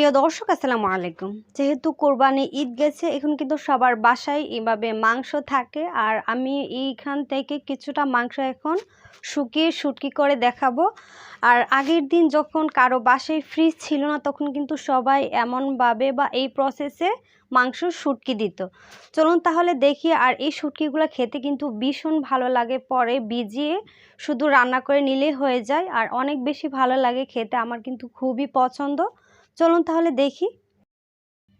প্রিয় দর্শক, আসসালামু আলাইকুম। যেহেতু কোরবানি ঈদ গেছে, এখন কিন্তু সবার বাসায় এভাবে মাংস থাকে। আর আমি এইখান থেকে কিছুটা মাংস এখন শুকিয়ে শুটকি করে দেখাবো। আর আগের দিন যখন কারও বাসায় ফ্রিজ ছিল না, তখন কিন্তু সবাই এমনভাবে বা এই প্রসেসে মাংস শুটকি দিত। চলুন তাহলে দেখি, আর এই শুটকিগুলো খেতে কিন্তু ভীষণ ভালো লাগে। পরে ভিজিয়ে শুধু রান্না করে নিলেই হয়ে যায়। আর অনেক বেশি ভালো লাগে খেতে, আমার কিন্তু খুবই পছন্দ। চলুন তাহলে দেখি।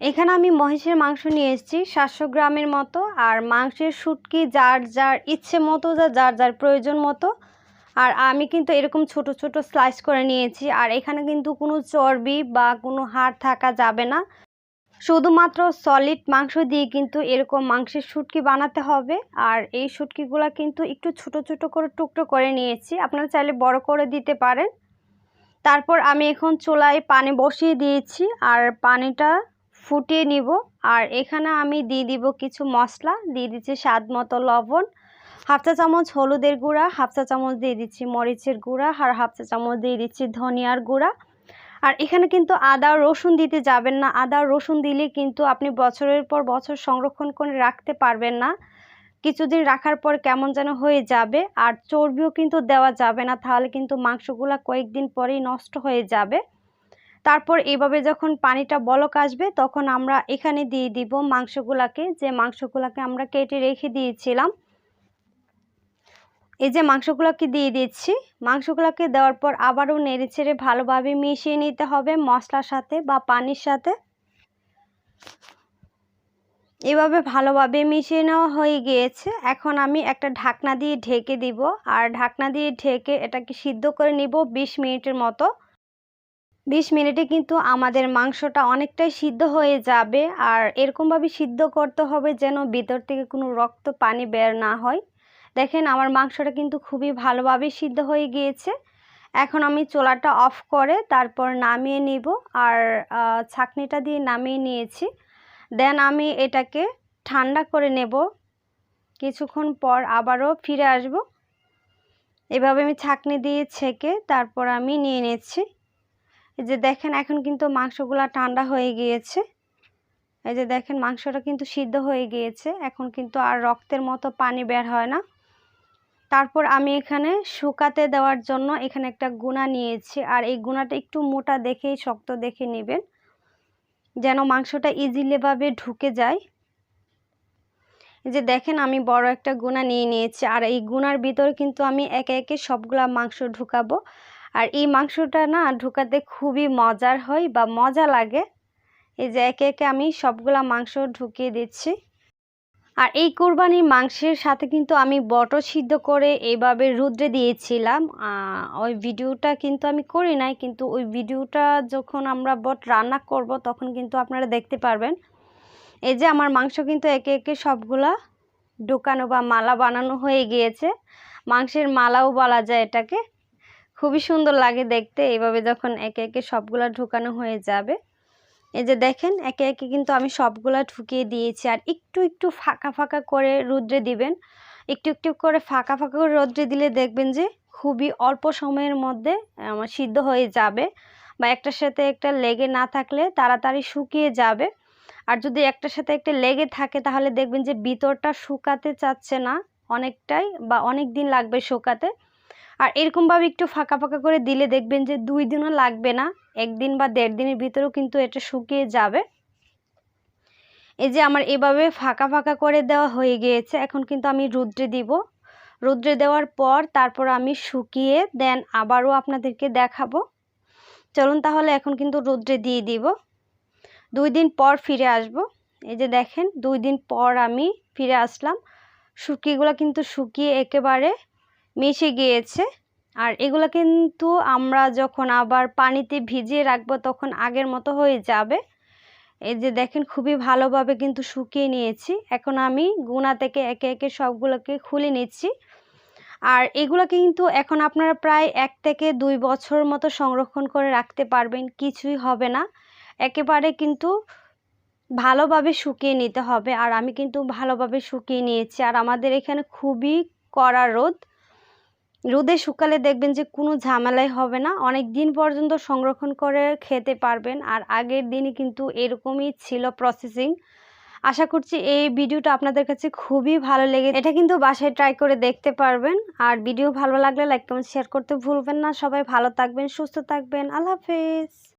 এখানে আমি মহিষের মাংস নিয়ে এসেছি, সাতশো গ্রামের মতো। আর মাংসের শুটকি যার যার ইচ্ছে মতো, যা যার যার প্রয়োজন মতো। আর আমি কিন্তু এরকম ছোট ছোট স্লাইস করে নিয়েছি। আর এখানে কিন্তু কোনো চর্বি বা কোনো হাড় থাকা যাবে না। শুধুমাত্র সলিড মাংস দিয়ে কিন্তু এরকম মাংসের শুটকি বানাতে হবে। আর এই শুটকিগুলো কিন্তু একটু ছোট ছোট করে টুকরো করে নিয়েছি। আপনারা চাইলে বড় করে দিতে পারেন। তারপর আমি এখন চুলায় পানি বসিয়ে দিয়েছি আর পানিটা ফুটিয়ে নিব। আর এখানে আমি দিয়ে দিব কিছু মশলা, দিয়ে দিচ্ছি স্বাদ মতো লবণ, হাফ চা চামচ হলুদের গুঁড়া, হাফ চা চামচ দিয়ে দিচ্ছি মরিচের গুঁড়া আর হাফ চা চামচ দিয়ে দিচ্ছি ধনিয়ার গুঁড়া। আর এখানে কিন্তু আদা রসুন দিতে যাবেন না। আদা রসুন দিলে কিন্তু আপনি বছরের পর বছর সংরক্ষণ করে রাখতে পারবেন না। কিছুদিন রাখার পর কেমন যেন হয়ে যাবে, আর চর্বিও কিন্তু দেওয়া যাবে না, তাহলে কিন্তু মাংসগুলো কয়েকদিন পরেই নষ্ট হয়ে যাবে। তারপর এভাবে যখন পানিটা বলক আসবে, তখন আমরা এখানে দিয়ে দিব মাংসগুলাকে, যে মাংসগুলাকে আমরা কেটে রেখে দিয়েছিলাম। এই যে মাংসগুলোকে দিয়ে দিচ্ছি, মাংসগুলোকে দেওয়ার পর আবারও নেড়ে ছেড়ে ভালোভাবে মিশিয়ে নিতে হবে মশলার সাথে বা পানির সাথে। এভাবে ভালোভাবে মিশিয়ে নেওয়া হয়ে গিয়েছে। এখন আমি একটা ঢাকনা দিয়ে ঢেকে দিব। আর ঢাকনা দিয়ে ঢেকে এটাকে সিদ্ধ করে নিব ২০ মিনিটের মতো। ২০ মিনিটে কিন্তু আমাদের মাংসটা অনেকটাই সিদ্ধ হয়ে যাবে। আর এরকমভাবে সিদ্ধ করতে হবে যেন ভিতর থেকে কোনো রক্ত, পানি বের না হয়। দেখেন আমার মাংসটা কিন্তু খুবই ভালোভাবে সিদ্ধ হয়ে গিয়েছে। এখন আমি চোলাটা অফ করে তারপর নামিয়ে নিব। আর ছাকনিটা দিয়ে নামিয়ে নিয়েছি। দেন আমি এটাকে ঠান্ডা করে নেব। কিছুক্ষণ পর আবারও ফিরে আসব। এভাবে আমি ছাকনি দিয়ে ছেঁকে তারপর আমি নিয়ে নিচ্ছি। এই যে দেখেন এখন কিন্তু মাংসগুলো ঠান্ডা হয়ে গিয়েছে। এই যে দেখেন মাংসটা কিন্তু সিদ্ধ হয়ে গিয়েছে। এখন কিন্তু আর রক্তের মতো পানি বের হয় না। তারপর আমি এখানে শুকাতে দেওয়ার জন্য এখানে একটা গুণা নিয়েছি। আর এই গুণাটা একটু মোটা দেখেই শক্ত দেখে নেবেন। যেন মাংসটা ইজিলিভাবে ঢুকে যায়। যে দেখেন আমি বড় একটা গুণা নিয়ে নিয়েছি, আর এই গুনার ভিতর কিন্তু আমি একে একে সবগুলা মাংস ঢুকাবো। আর এই মাংসটা না ঢুকাতে খুবই মজার হয় বা মজা লাগে। এই যে একে একে আমি সবগুলা মাংস ঢুকিয়ে দিচ্ছি। আর এই কোরবানির মাংসের সাথে কিন্তু আমি বটো সিদ্ধ করে এইভাবে রুদ্রে দিয়েছিলাম। ওই ভিডিওটা কিন্তু আমি করি নাই, কিন্তু ওই ভিডিওটা যখন আমরা বট রান্না করব তখন কিন্তু আপনারা দেখতে পারবেন। এই যে আমার মাংস কিন্তু একে একে সবগুলা ঢুকানো বা মালা বানানো হয়ে গিয়েছে। মাংসের মালাও বলা যায় এটাকে। খুবই সুন্দর লাগে দেখতে এইভাবে যখন একে একে সবগুলা ঢুকানো হয়ে যাবে। এই যে দেখেন, একে একে কিন্তু আমি সবগুলা ঢুকিয়ে দিয়েছি। আর একটু একটু ফাঁকা ফাঁকা করে রুদ্রে দিবেন। একটু একটু করে ফাঁকা ফাঁকা করে রোদ্রে দিলে দেখবেন যে খুবই অল্প সময়ের মধ্যে আমার সিদ্ধ হয়ে যাবে বা একটার সাথে একটা লেগে না থাকলে তাড়াতাড়ি শুকিয়ে যাবে। আর যদি একটার সাথে একটা লেগে থাকে তাহলে দেখবেন যে ভিতরটা শুকাতে চাচ্ছে না অনেকটাই বা অনেক দিন লাগবে শুকাতে। আর এরকমভাবে একটু ফাঁকা ফাঁকা করে দিলে দেখবেন যে দুই দিনও লাগবে না, একদিন বা দেড় দিনের ভিতরেও কিন্তু এটা শুকিয়ে যাবে। এই যে আমার এভাবে ফাঁকা ফাঁকা করে দেওয়া হয়ে গিয়েছে, এখন কিন্তু আমি রুদ্রে দিব। রুদ্রে দেওয়ার পর তারপর আমি শুকিয়ে দেন আবারও আপনাদেরকে দেখাবো। চলুন তাহলে এখন কিন্তু রুদ্রে দিয়ে দিব। দুই দিন পর ফিরে আসব। এই যে দেখেন, দুই দিন পর আমি ফিরে আসলাম। শুকিয়েগুলো কিন্তু শুকিয়ে একেবারে মিশে গিয়েছে। আর এগুলো কিন্তু আমরা যখন আবার পানিতে ভিজিয়ে রাখব তখন আগের মতো হয়ে যাবে। এই যে দেখেন, খুবই ভালোভাবে কিন্তু শুকিয়ে নিয়েছি। এখন আমি গুণা থেকে একে একে সবগুলোকে খুলে নিচ্ছি। আর এগুলো কিন্তু এখন আপনারা প্রায় এক থেকে দুই বছর মতো সংরক্ষণ করে রাখতে পারবেন, কিছুই হবে না। একেবারে কিন্তু ভালোভাবে শুকিয়ে নিতে হবে। আর আমি কিন্তু ভালোভাবে শুকিয়ে নিয়েছি। আর আমাদের এখানে খুবই কড়া রোদ। রোদে শুকালে দেখবেন যে কোনো ঝামেলাই হবে না। অনেক দিন পর্যন্ত সংরক্ষণ করে খেতে পারবেন। আর আগের দিনই কিন্তু এরকমই ছিল প্রসেসিং আশা করছি এই ভিডিওটা আপনাদের কাছে খুবই ভালো লেগে এটা কিন্তু বাসায় ট্রাই করে দেখতে পারবেন। আর ভিডিও ভালো লাগলে লাইক কমেন্ট শেয়ার করতে ভুলবেন না। সবাই ভালো থাকবেন, সুস্থ থাকবেন। আল্লাহ হাফেজ।